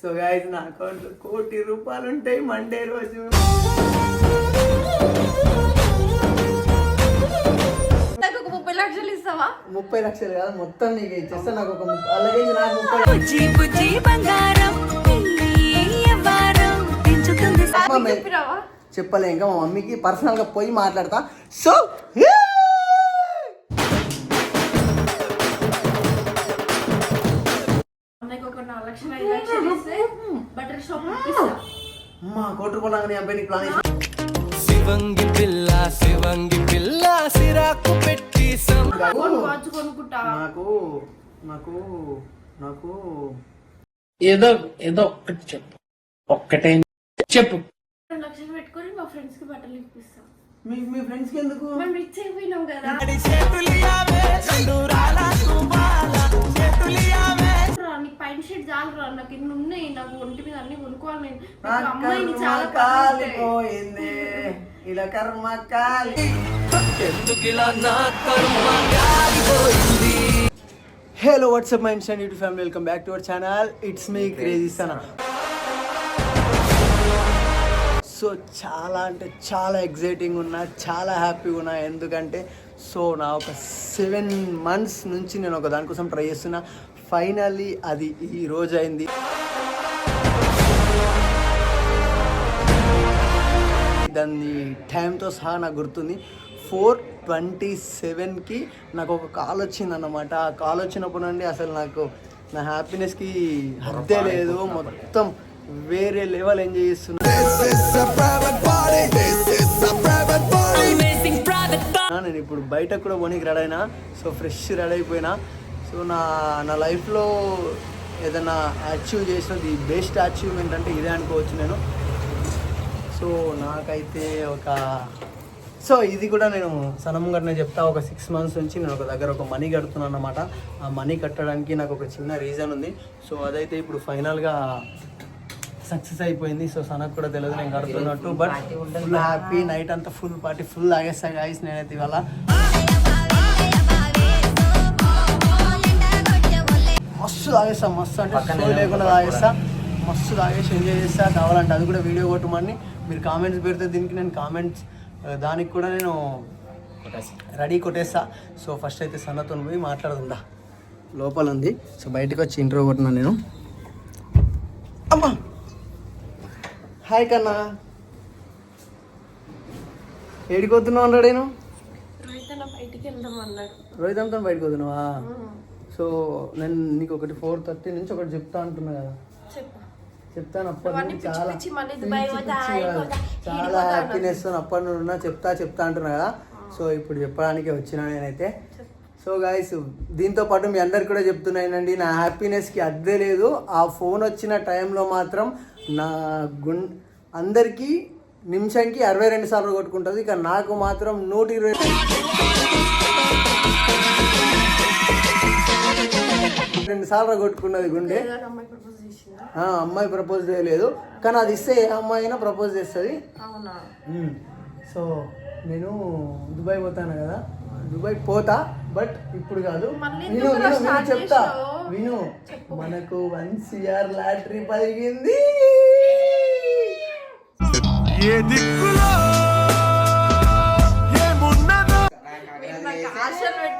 So guys నా అకౌంట్లో కోటి రూపాయలు ఉంటాయి మండే రోజు. నాకు ఒక ముప్పై లక్షలు ఇస్తావా? ముప్పై లక్షలు కాదు మొత్తం నీకు ఇచ్చేస్తా. నాకు ఒక ముప్పై అలాగే నాకు ముప్పై చెప్పలే ఇంకా మా మమ్మీకి పర్సనల్గా పోయి మాట్లాడతా. సో ఒక నాలుగు లక్షలు బటర్ షాప్ ఇస్తా మా కోటి రూపాయలు లాగానే అబ్బాయి నీకు ప్లాన్ వేసి- శివంగి పిల్ల శివంగి పిల్ల సిరాకు పెట్టి వాచ్ కొనుక్కుంటా నాకు నాకు నాకు ఏదో ఏదో ఒక్కటి చెప్పు. ఒక్కటే చెప్పు. రెండు లక్షలు పెట్టుకొని మా ఫ్రెండ్స్కి బట్టలు ఇప్పిస్తాం. మీ మీ ఫ్రెండ్స్కి ఎందుకు? మనం రిచ్ అయిపోయినాం కదా. పైన షర్ట్ చాలు రా నాకు ఇన్ని ఉన్నాయి నాకు ఒంటి మీద అన్ని కొనుక్కోవాలి నేను. అమ్మాయిని చాలా కాలిపోయింది. ఇలా కర్మ కాలి ఎందుకిలా నా కర్మ గాలిపోయింది hello what's up my instant YouTube family welcome back to our channel it's me crazy Sana so చాలా అంటే చాలా ఎగ్జైటింగ్ ఉన్నా చాలా హ్యాపీగా ఉన్నా. ఎందుకంటే సో నా ఒక సెవెన్ మంత్స్ నుంచి నేను ఒక దానికోసం ట్రై చేస్తున్నా. ఫైనల్లీ అది ఈ రోజు అయింది. దాన్ని టైంతో సహా నాకు గుర్తుంది. ఫోర్ ట్వంటీ సెవెన్కి నాకు ఒక కాల్ వచ్చింది అన్నమాట ఆ కాల్ వచ్చినప్పుడు నుండి అసలు నాకు నా హ్యాపీనెస్కి హద్దే లేదు. మొత్తం వేరే లెవెల్ ఎంజాయ్ చేస్తున్నా. నేను ఇప్పుడు బయటకు కూడా పోనీకి రెడీ అయినా. సో ఫ్రెష్ రెడీ అయిపోయినా. సో నా నా లైఫ్లో ఏదైనా అచీవ్ చేసిన ది బెస్ట్ అచీవ్మెంట్ అంటే ఇదే అనుకోవచ్చు నేను. సో నాకైతే ఒక సో ఇది కూడా నేను సనం గారినే చెప్తా ఒక సిక్స్ మంత్స్ నుంచి నేను ఒక దగ్గర ఒక మనీ కడుతున్నాను అనమాట ఆ మనీ కట్టడానికి నాకు ఒక చిన్న రీజన్ ఉంది. సో అదైతే ఇప్పుడు ఫైనల్గా సక్సెస్ అయిపోయింది. సో సనకు కూడా తెలియదు నేను కడుతున్నట్టు. బట్ ఫుల్ హ్యాపీ నైట్ అంతా ఫుల్ పార్టీ ఫుల్ ఆగేస్తా గాయస్ నేనైతే ఇవాళ మస్తు తాగేస్తా మస్తు అంటే సో లేకుండా తాగేస్తా మస్తు తాగేసి ఎంజాయ్ చేస్తా కావాలంటే అది కూడా వీడియో కొట్టమని. మీరు కామెంట్స్ పెడితే దీనికి నేను కామెంట్స్ దానికి కూడా నేను రెడీ కొట్టేస్తా సో ఫస్ట్ అయితే సన్నతో పోయి మాట్లాడుతుందా లోపల ఉంది. సో బయటకు వచ్చి ఇంట్రో కొట్టినా నేను. అమ్మా! హాయ్ కన్నా. ఏడికొద్దున్నావు అన్నాడు నేను రోహిత్ అన్న బయటికి వెళ్దాం అన్నాడు. రోహిత్ బయటకు వద్దున్నావా సో నేను నీకు ఒకటి ఫోర్ థర్టీ నుంచి ఒకటి చెప్తా అంటున్నా కదా. చెప్తాను అప్పటి నుండి చాలా. హ్యాపీనెస్ అప్పటి నుండి ఉన్నా చెప్తా చెప్తా అంటున్నా కదా. సో ఇప్పుడు చెప్పడానికి వచ్చిన నేనైతే. సో గాయస్ దీంతో పాటు మీ అందరికి కూడా చెప్తున్నానండి నా హ్యాపీనెస్కి అద్దే లేదు. ఆ ఫోన్ వచ్చిన టైంలో మాత్రం నా గుం అందరికీ నిమిషంకి అరవై రెండు సార్లు కొట్టుకుంటుంది. ఇక నాకు మాత్రం నూట ఇరవై రెండు సార్లు కొట్టుకున్నది గుండె. అమ్మాయి ప్రపోజ్ చేయలేదు. కానీ అది ఇస్తే ఏ అమ్మాయి అయినా ప్రపోజ్ చేస్తుంది. అవునా? సో నేను దుబాయ్ పోతాను కదా. దుబాయ్ పోతా బట్ ఇప్పుడు కాదు. విను విను చెప్తా? విను. మనకు వన్ సిఆర్ లాటరీ పలిగింది.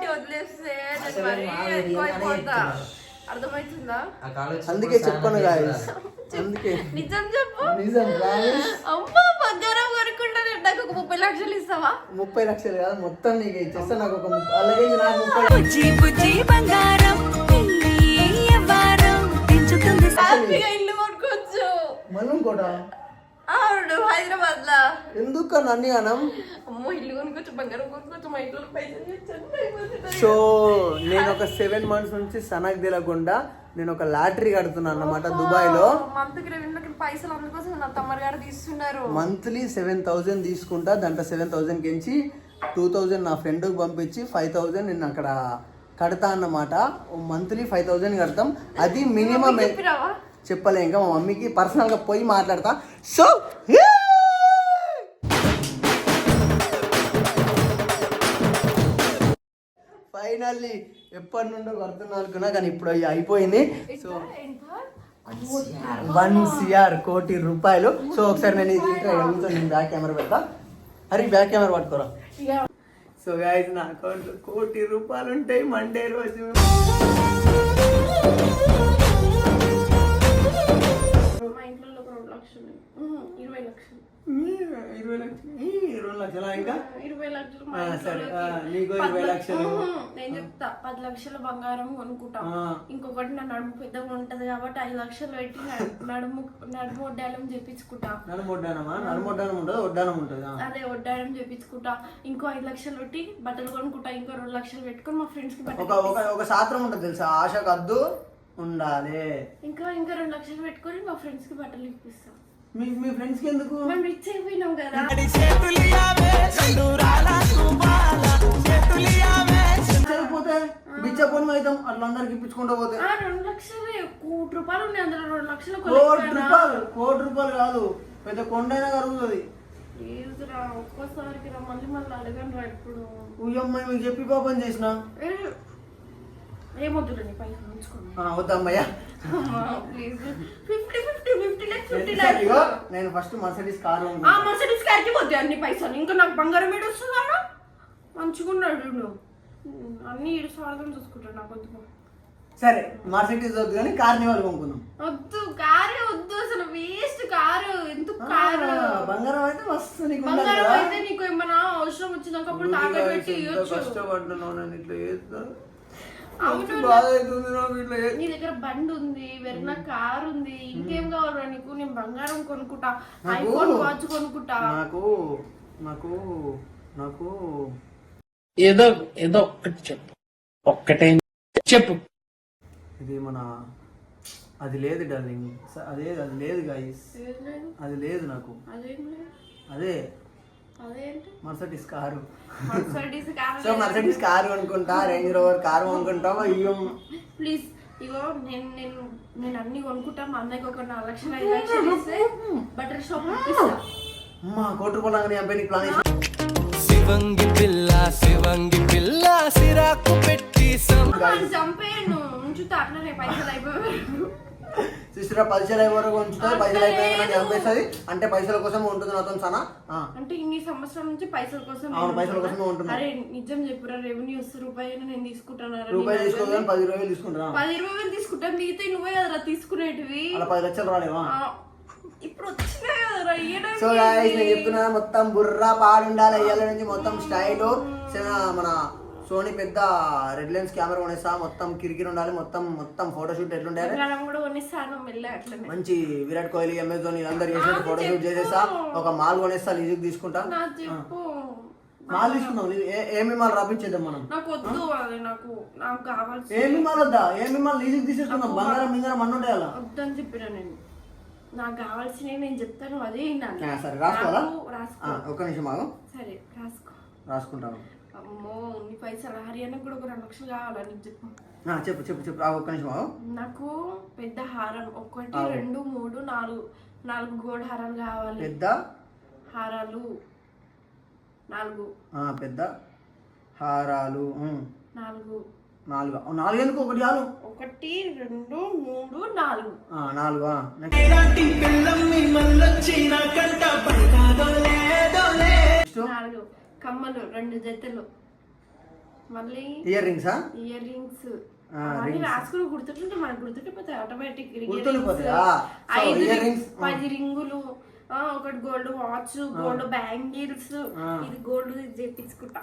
పెట్టి వదిలేస్తే నేను మరీ ఎక్కువ అయిపోతా. అర్థమవుతుందా? అందుకే చెప్పను గాయస్. అందుకే. నిజం చెప్పు. నిజం అమ్మా బంగారం కొనుక్కుంటా నేను నాకు ఒక ముప్పై లక్షలు ఇస్తావా? ముప్పై లక్షలు కాదు మొత్తం నీకు ఇచ్చేస్తా. నాకు ఒక అలాగే నాకు ముప్పై బంగారం హ్యాపీగా ఇల్లు కొనుక్కోవచ్చు. మనం కూడా అవును హైదరాబాద్ లా ఎందుకు నన్ను అనం అమ్మో ఇల్లు కొనుక్కోవచ్చు బంగారం కొనుక్కోవచ్చు మా ఇంట్లో పైసలు. సో నేను ఒక సెవెన్ మంత్స్ నుంచి సనక్ తెలియకుండా నేను ఒక లాటరీ కడుతున్నాను అన్నమాట మంత్కి రెండు పైసలు అందుకోసం నా తమ్మర్ గారు తీస్తున్నారు. మంత్లీ సెవెన్ థౌజండ్ తీసుకుంటా దాంట్లో సెవెన్ థౌజండ్ కించి టూ థౌజండ్ నా ఫ్రెండ్కి పంపించి ఫైవ్ థౌజండ్ నేను అక్కడ కడతా అన్నమాట. మంత్లీ ఫైవ్ థౌజండ్ కడతాం. అది మినిమం చెప్పలే ఇంకా మా మమ్మీకి పర్సనల్గా పోయి మాట్లాడతా. సో ఫైనల్లీ ఎప్పటి నుండో కడుతున్నా అనుకున్నా కానీ ఇప్పుడు అయిపోయింది. సో వన్ సిఆర్ కోటి రూపాయలు. సో ఒకసారి నేను ఇది నేను బ్యాక్ కెమెరా పెడతా. అరే బ్యాక్ కెమెరా పట్టుకోరా. సో గాయస్ నా అకౌంట్ కోటి రూపాయలు ఉంటాయి. మండే రోజు. మా ఇంట్లో ఒక రెండు లక్షలు ఇరవై లక్షలు. ఇరవై లక్షలు. ఇరవై లక్షలా ఇంకా? ఇరవై లక్షలు సరే, నీకు ఇరవై లక్ష- లక్షలు. నేను చెప్తా. పది లక్షల బంగారం కొనుక్కుంటాం. ఇంకొకటి నా నడుము పెద్దగా ఉంటది కాబట్టి ఐదు లక్షలు పెట్టి నడు- నడుము నడుము వడ్డాలం చేపించుకుంటా. నడుము వడ్డానమా నడుము వడ్డానం ఉంటుంది? వడ్డానం ఉంటుంది? ఆ. అదే వడ్డానం చేపించుకుంటా. ఇంకో ఐదు లక్షలు పెట్టి బట్టలు కొనుక్కుంటా. ఇంకో రెండు లక్షలు పెట్టుకొని మా ఫ్రెండ్స్కి ఒక ఒక శాస్త్రం ఉంటుంది తెలుసా? ఆశకు అద్దు ఉండాలి. ఇంకా ఇంకా రెండు లక్షలు పెట్టుకొని మా ఫ్రెండ్స్కి బట్టలు ఇప్పిస్తాం. మీ మీ ఫ్రెండ్స్కి ఎందుకు? మేము రిచ్ అయిపోయినాం కదా. అవుతాం అట్లా అందరికి ఇప్పించుకుంటూ పోతే. ఆ రెండు లక్షలు కోటి రూపాయలు ఉన్నాయి అందులో రెండు లక్షలు కోటి. రూపాయలు కోటి రూపాయలు కాదు. పెద్ద కొండైనా కరుగుతుంది. లేదురా ఒక్కోసారికి రా మళ్ళీ మళ్ళీ అడగను రా ఇప్పుడు మీకు చెప్పి పాపం చేసిన? ఏ, ఏమొద్దురా నీ పైసలు ఉంచుకోండి వద్దమ్మయ్యా please. Fifty fifty fifty lakhs fifty lakhs. నేను ఫస్ట్ మర్సడీస్ కారు ఆ మర్సిడీస్ కార్కి పోతే అన్ని పైసలు. ఇంకా నాకు బంగారం ఏడు వస్తుందా మంచిగా ఉన్నాడు వీడు. అన్ని ఇడు స్వార్థం చూసుకుంటాడు నాకు వద్దు. సరే మర్సిడీస్ వద్దు కానీ కార్నివాల్ కొనుక్కుందాం. వద్దు కారే వద్దు అసలు. వేస్ట్ కారు ఎందుకు కారు ఆ, బంగారం అయితే మస్తు నీకు బంగారం కదా. అయితే నీకు ఏమైనా అవసరం వచ్చినాక అప్పుడు తాకట్టు పెట్టి ఇవ్వచ్చు కష్టపడ్డాను ఇట్లా చేస్తా నీ దగ్గర బండి ఉంది వెన్న కార్ ఉంది ఇంకేం కావాలా నీకు? నేను బంగారం కొనుక్కుంటా నాకు- ఐఫోన్ వాచ్ కొనుక్కుంటా. నాకు నాకు నాకు ఏదో ఏదో ఒక్కటి చెప్పు. ఒక్కటే చెప్పు. ఇది మన అది లేదు డార్లింగ్. అదే అది లేదు గాయస్ అది లేదు నాకు. అదేం. Mercedes car. Mercedes car so Mercedes car కొనుక్కుంటా Range Rover car కొనుక్కుంటా అయ్యో. ప్లీజ్ ఇగో నేను నేను నేను అన్ని కొనుక్కుంటా మా అన్నయ్యకి ఒక నాలుగు లక్షలు ఐదు లక్షలు ఇస్తే బటర్ షాప్ అమ్మా కోటి రూపాయలు చంపే నీకు ప్లాన్. శివంగి పిల్ల శివంగి పిల్ల సిరాకు పెట్టి చంపేయను. ఉంచుతా అట్లనే పైసలు అయిపోయారు సిస్టర్ పైసలు అయ్యే వరకు ఉంచుతుంది పైసలు అయిపోయాక చంపేస్తుంది అంటే పైసల కోసం ఉంటుంది నాతో సనా. అంటే ఇన్ని సంవత్సరాల నుంచి పైసల కోసం అవును, పైసల కోసమే ఉంటున్నా. అరే నిజం చెప్పురా రెవెన్యూ వస్తే రూపాయి నేను తీసుకుంటాను రూపాయలు తీసుకోవాలి పది రూపాయలు తీసుకుంటా పది ఇరవై వేలు తీసుకుంటా మిగతా నువ్వే కదరా తీసుకునేటివి. అలా పది లక్షలు రాలేవా? ఇప్పుడు సో నేను చెప్తున్నా మొత్తం బుర్రా పాడుండాలి అయ్యాల నుంచి మొత్తం స్టైల్. మన సోనీ పెద్ద రెడ్ లెన్స్ కెమెరా కొనేస్తా మొత్తం కిరికిరి ఉండాలి మొత్తం మొత్తం ఫోటోషూట్ ఎట్లుండాలి. మంచి విరాట్ కోహ్లీ ఎంఎస్ ధోని అందరు చేసినట్టు ఫోటోషూట్ చేసేస్తా ఒక మాల్ కొనేస్తా లీజుకి తీసుకుంటా. మాల్ తీసుకుందాం ఏమి మాల్ రప్పించేద్దాం మనం? ఏమి మాల్ వద్దా? ఏమి మాల్ లీజుకి తీసేసుకుందాం బంగారం బంగారం అన్న అలా? వద్దని చెప్పిన నేను. నాకు కావాల్సినవి నేను చెప్తాను అదే సరే రాసుకోవాలా? రాసుకో. ఆ, ఒక్క నిమిషం సరే రాసుకో. రాసుకుంటాను. అమ్మో నీ పైసలు హర్యానాకు కూడా ఒక రెండు లక్షలు కావాలా? నీకు చెప్పు. ఆ, చెప్పు చెప్పు చెప్పు. ఒక్క నిమిషం నాకు పెద్ద హారం. ఒకటి రెండు మూడు నాలుగు నాలుగు గోల్డ్ హారాలు కావాలి. పెద్ద? హారాలు. నాలుగు. ఆ, పెద్ద? హారాలు నాలుగు. నాలుగు. నాలుగు ఎందుకు? ఒకటి చాలు. ఒకటి రెండు మూడు నాలుగు. ఆ, నాలుగు నాలుగు. కమ్మలు రెండు జతలు. మళ్ళీ ఇయర్ రింగ్సా ఇయర్ రింగ్స్ రాసుకుని గుర్తుంటుంటే మనకు గుర్తుండిపోతాయి ఆటోమేటిక్ ఐదు. పది రింగులు. ఒకటి గోల్డ్ వాచ్ గోల్డ్ బ్యాంగిల్స్. ఇది గోల్డ్ చేపించుకుంటా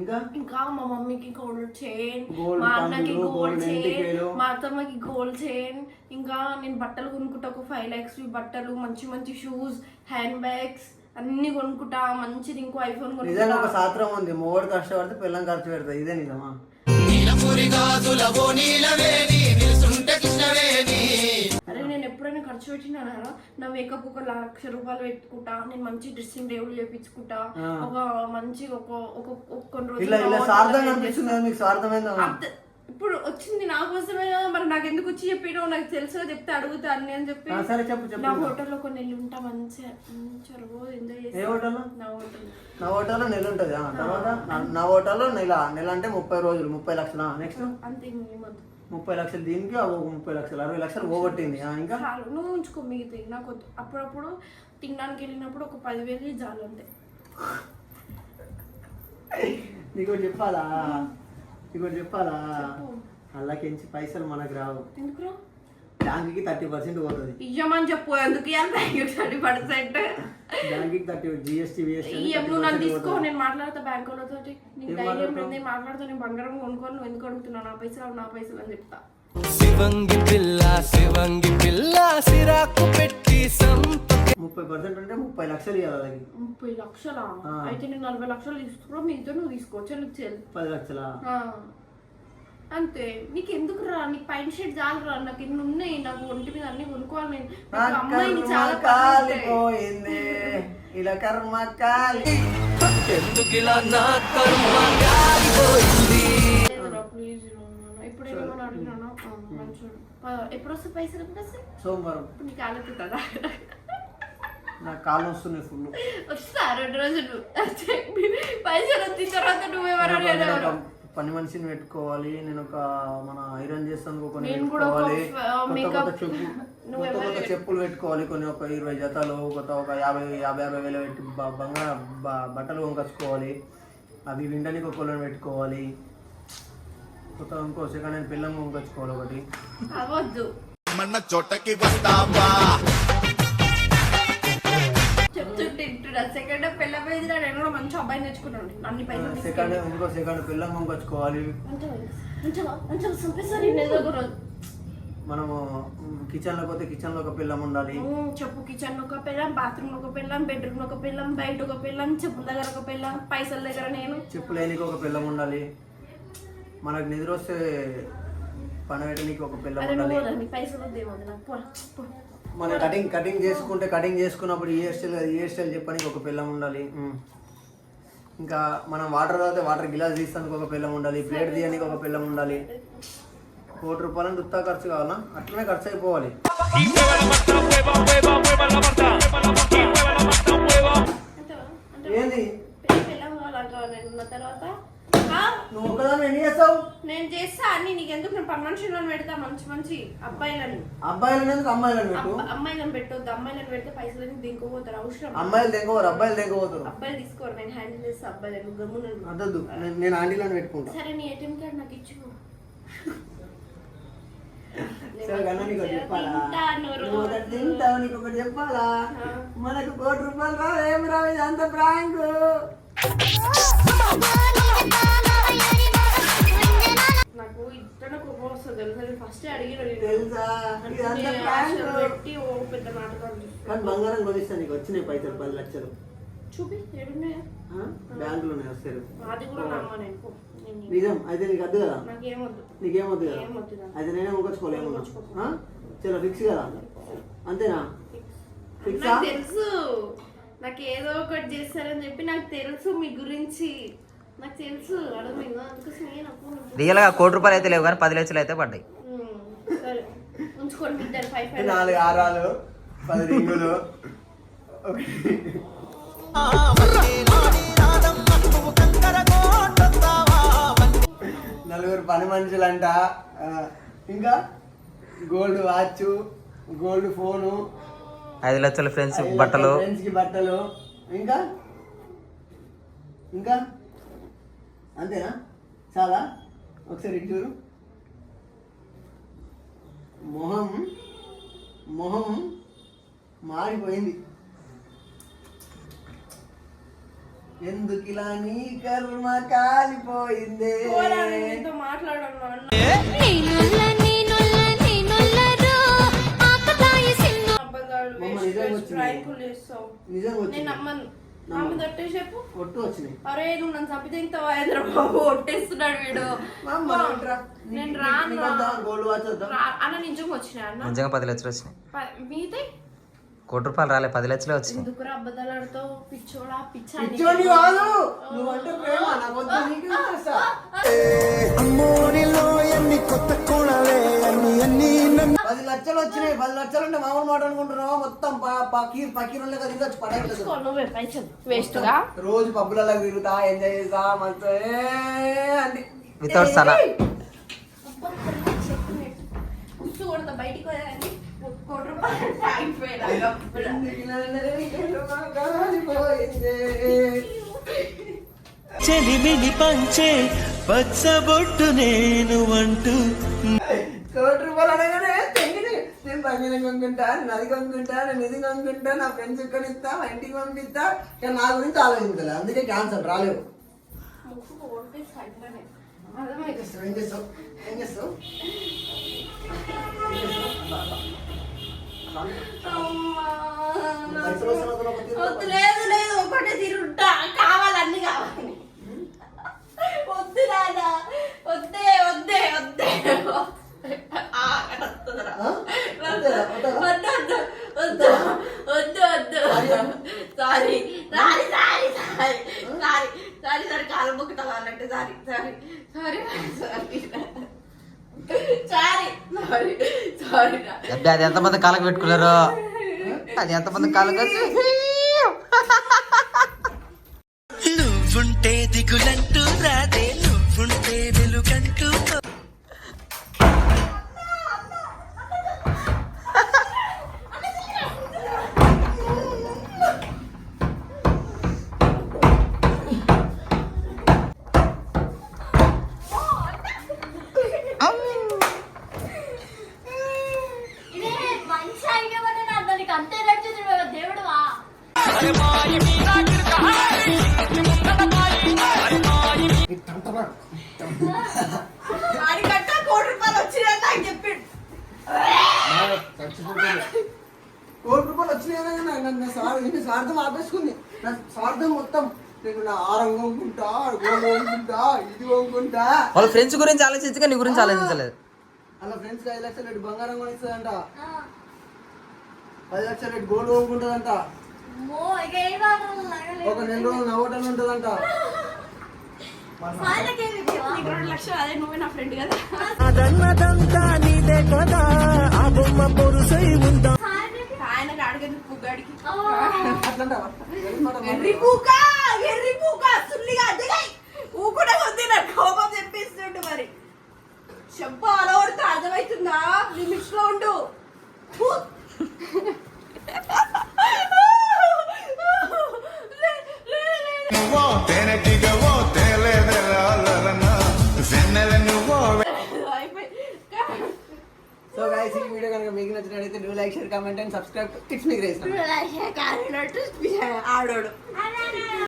ఇంకా? ఇంకా మా మమ్మీకి గోల్డ్ చైన్ మా అన్నకి గోల్డ్ చైన్. మా అత్తమ్మకి గోల్డ్ చైన్ ఇంకా నేను బట్టలు కొనుక్కుంటా ఒక ఫైవ్ లాక్స్ బట్టలు మంచి మంచి షూస్ హ్యాండ్ బ్యాగ్స్ అన్ని కొనుక్కుంటా మంచిది ఇంకో ఐఫోన్ నిజంగా ఒక కొనుక్కుంటా శాస్త్రం ఉంది. మోడు కష్టపడితే పిల్లం ఖర్చు పెడతా ఇదే నిజమా? అరే నేను ఎప్పుడైనా ఖర్చు పెట్టినానా నా మేకప్ ఒక లక్ష రూపాయలు పెట్టుకుంటా. నేను మంచి డ్రెస్సింగ్ టేబుల్ చేపించుకుంటా. ఒక మంచి ఒక ఒక ఒక కొన్ని రోజులు ఇప్పుడు వచ్చింది నా కోసమే కదా మరి నాకు ఎందుకు వచ్చి చెప్పినావు? నాకు తెలుసు చెప్తే అడుగుతా అన్ని అని చెప్పి. సరే చెప్పు చెప్పు నా హోటల్లో కొన్ని నెలలు ఉంటా మంచిగా మంచిగా రోజు ఎంజాయ్ ఏ చేస్తా హోటల్లో నా హోటల్. నా హోటల్లో నెల ఉంటుంది. తర్వాత నా- హోటల్లో నెల నెల అంటే ముప్పై రోజులు ముప్పై లక్షల? నెక్స్ట్ అంతే ఇంకేమద్దు ముప్పై లక్షలు దీనికి ముప్పై లక్షలు అరవై లక్షలు పోగొట్టింది. ఇంకా? నువ్వు ఉంచుకో మిగతా. నాకు వద్దు. అప్పుడప్పుడు తినడానికి వెళ్ళినప్పుడు ఒక పదివేలు చాలు అంతే. నీకు చెప్పాలా? నీకు చెప్పాలా? అల్లకించి పైసలు మనకు రావు. ఎందుకు బ్యాంక్కి థర్టీ పర్సెంట్ పోతుంది. ఇయ్యమని చెప్పు ఎందుకు ఇవ్వాలి బ్యాంక్ థర్టీ పర్సెంట్. బ్యాంక్కి థర్టీ జిఎస్టీ ఇయ్యం నువ్వు నన్ను తీసుకో నేను మాట్లాడతా బ్యాంక్ వాళ్ళతో నీకు ధైర్యం నేను మాట్లాడతా నేను బంగారం కొనుక్కోను నువ్వు ఎందుకు అడుగుతున్నావు? నా పైసలు నా పైసలు అని చెప్తా. శివంగి పిల్ల శివంగి పిల్ల సిరాకు పెట్టి సంప ముప్పై పర్సెంట్ అంటే ముప్పై లక్షలు ఇవ్వాలి వాళ్ళకి. ముప్పై లక్షలా? ఆ. అయితే నేను నలభై లక్షలు తీసుకున్నా మీతో నువ్వు తీసుకోవచ్చు నీకు చెల్లి పది లక్షలా. అంతే. నీకు ఎందుకు రా నీకు పైన షర్ట్ చాలు రా నాకు ఇన్ని ఉన్నాయి నాకు ఒంటి మీద అన్ని కొనుక్కోవాలి నేను. అమ్మాయిని చాలా. కాలిపోయింది. ఇలా కర్మ కాలి ఎందుకిలా నా కర్మ కాలిపోయింది? ప్లీజ్ అడిగినానా? ఎప్పుడు వస్తే పైసలు? ఎప్పుడు వస్తాయి? సోమవారం. నీకు ఆలోచిస్తుందా నాకు కాలు వస్తున్నాయి ఫుల్ వస్తా రెండు రోజులు. పైసలు వచ్చిన తర్వాత నువ్వెవరో. పని మనిషిని పెట్టుకోవాలి నేను ఒక మన ఐరన్ చేస్తాను కొన్ని పెట్టుకోవాలి. కొత్త చెప్పు నువ్వు కొత్త కొత్త చెప్పులు పెట్టుకోవాలి కొన్ని ఒక ఇరవై జతలు కొత్త ఒక యాభై యాభై యాభై వేలు పెట్టి బంగారం బట్టలు కొనుకొచ్చుకోవాలి. అవి విండానికి ఒక కొలను పెట్టుకోవాలి. కొత్త ఇంకో సెకండ్ హ్యాండ్ పిల్లం కొనుకొచ్చుకోవాలి ఒకటి. అవద్దు. మన చోటకి వస్తావా? పెళ్ళ పేజీ నేను కూడా మంచి అబ్బాయిని తెచ్చుకున్నాను. అన్ని పైసలు సెకండ్. ఇంకో సెకండ్ పిల్లం కొనుకొచ్చుకోవాలి మంచిగా మంచిగా మంచిగా చంపేసారు నేను ఏదో ఒక రోజు మనము కిచెన్లో పోతే కిచెన్లో ఒక పిల్లం ఉండాలి. చెప్పు కిచెన్ ఒక పిల్లం బాత్రూమ్ ఒక పిల్లం బెడ్రూమ్ ఒక పిల్లం బయట ఒక పిల్లం చెప్పుల దగ్గర ఒక పిల్లం పైసల దగ్గర నేను. చెప్పు లేనికి ఒక పిల్లం ఉండాలి. మనకు నిద్ర వస్తే పని పెట్టడానికి ఒక పిల్లం ఉండాలి. పైసలు. మన కటింగ్ కటింగ్ చేసుకుంటే కటింగ్ చేసుకున్నప్పుడు ఈ హెయిర్ స్టైల్ ఈ హెయిర్ స్టైల్ చెప్పడానికి ఒక పిల్లం ఉండాలి. ఇంకా మనం వాటర్ తాగితే వాటర్ గిలాస్ తీస్తానికి ఒక పిల్లం ఉండాలి. ప్లేట్ తీయడానికి ఒక పిల్లం ఉండాలి. కోటి రూపాయలని దుత్తా ఖర్చు కావాలా? అట్లనే ఖర్చు అయిపోవాలి. చేస్తా అన్ని నీకు ఎందుకు నేను పని మనుషులను పెడతా మంచి మంచి అబ్బాయిలని. అబ్బాయిలను ఎందుకు అమ్మాయిలను పెట్టు? అబ్బ- అమ్మాయిలను పెట్టొద్దు అమ్మాయిలను పెడితే పైసలు దింకోపోతారు అవసరం. అమ్మాయిలు తెగవరు అబ్బాయిలు తెగపోతారు అబ్బాయిలు తీసుకోరు నేను హ్యాండిల్ చేస్తా అబ్బాయిలను గమ్మున అద్దద్దు నేను- నేను ఆంటీలను పెట్టుకుంటా. సరే నీ ఏటీఎం కార్డ్ నాకు ఇచ్చు సరే కన్నా నీకు ఒకటి చెప్పాలా? తింటాను నువ్వు ఒకటి రోజు. తింటావు నీకు ఒకటి చెప్పాలా? ఆ. మనకు కోటి రూపాయలు రా ఏం రా ఇది అంత ప్రాంక్. కోపం వస్తుంది తెలుసా? నేను ఫస్ట్ అడిగిన నేను. తెలుసా? నేను ప్రాంక్ పెట్టి ఓ పెద్ద నాటకాలు చేస్తా. కానీ బంగారం కొనిస్తా నీకు వచ్చినాయి పైసలు పది లక్షలు. చూపి ఏడున్నాయా ఆ? వస్తారు. అది కూడా నమ్మ నేను పో. నేను- నిజం అయితే నీకు అద్దు కదా? నాకేమొద్దు. నీకేమొద్దు కదా? ఏమొద్దు నాకు. అయితే నేనే కొనుక్కోలేమన్నా చలో ఫిక్స్ కదా? అంతేనా? ఫిక్సా నాకు తెలుసు. నాకు ఏదో ఒకటి చేస్తారని చెప్పి నాకు తెలుసు మీ గురించి. రియల్గా కోటి రూపాయలు అయితే లేవు కానీ పది లక్షలు అయితే పడ్డాయి. నాలుగు ఆరాలు పది రింగులు. నలుగురు పని మనుషులంట. ఇంకా గోల్డ్ వాచ్ గోల్డ్ ఫోను ఐదు లక్షల ఫ్రెండ్స్ బట్టలు. ఫ్రెండ్స్కి బట్టలు. ఇంకా? ఇంకా? అంతేనా చాలా ఒకసారి చూడు మొహం మొహం మారిపోయింది ఎందుకు ఇలా నీ కర్మ కాలిపోయిందే నిజంగా వచ్చింది. నిజంగా వచ్చింది నమ్మను నమ్మి తట్టే చెప్పు. ఒట్టు వచ్చినాయి. అరే నువ్వు నన్ను చంపి తింటావా బాబు ఒట్టేస్తున్నాడు వీడు. నేను రాను? అన్న నిజంగా వచ్చినా అన్న? నిజంగా పది లక్షలు వచ్చినాయి. మీదే? కోటి రూపాయలు రాలే పది లక్షలే వచ్చినాయి. ఎందుకురా అబద్ధాలు ఆడుతావు? పిచ్చోడా పిచ్చా పిచ్చోని కాదు. నువ్వంటే ప్రేమ నాకు వద్దు. నీకు తెలుసా పది లక్షలు వచ్చినాయి. పది లక్షలు అంటే మామూలు మాట అనుకుంటున్నావా? మొత్తం పకీర్ పకీర్ పడగలేదు నువ్వే పైసలు. వేస్ట్గా? రోజు పబ్బులలో తిరుగుతా ఎంజాయ్ చేస్తా మంచి అంటే వితౌట్ కొడతా బయటికి పోయాలని కోటి రూపాయలు. చెలిమిని పంచే పచ్చబొట్టు నేను అంటూ కోటి రూపాయలు అనగానే తెంగిని బంగారం కొనుక్కుంటా నేను అది కొనుక్కుంటా నేను ఇది కొనుక్కుంటా నా ఫ్రెండ్స్ కొనిస్తా మా ఇంటికి పంపిస్తా. కానీ నా గురించి ఆలోచించలే అందుకే క్యాన్సల్ రాలేవు ఏం చేస్తావు? ఏం చేస్తావు? లేదు లేదు ఒకటే తిరుగుతా. కావాలి అన్ని కావాలి వద్దు నాదా వద్దే వద్దే వద్దే ఆ, అక్కడ వస్తుందిరా. ఆ? వద్దా? వద్దా? వద్దు వద్దు వద్దు వద్దు వద్దు sorry sorry sorry sorry sorry sorry sorry కాలు మొక్కుతా వాళ్ళంటే sorry sorry sorry sorry sorry sorry sorry అబ్బే అది ఎంతమంది కాలకు పెట్టుకున్నారు? అది ఎంతమంది కాలకు కోటి రూపాయలు వచ్చినాయి కానీ నా- నా సార్ నా స్వార్థం ఆపేసుకుంది. నా స్వార్థం మొత్తం వాళ్ళ ఫ్రెండ్స్ గురించి ఆలోచించగా నీ గురించి ఆలోచించలేదు. అలా ఫ్రెండ్స్ ఐదు లక్షల రేటు బంగారం కొనిస్తుందంట. పది లక్షల రేటు గోల్డ్ కొనుక్కుంటుందంట. ఒక నెల రోజులు నవ్వటం ఉంటుందంట. అదన్నదంతా నీదే కదా. ఆ బొమ్మ పొరుసై ఉందా? ఆయనకు అడిగేందుకు పుగ్గాడికి ఊకుండా కొద్ది నా కోపం తెప్పిస్తుండు మరి. చెప్పు అలా కొడితే అర్థమవుతుందా? లిమిట్స్లో ఉండు. ఫు. సో గైస్ ఈ వీడియో కనుక మీకు నచ్చినట్లయితే do like share comment and subscribe kids మీకు రేసిన కారినట్టు ఆడోడు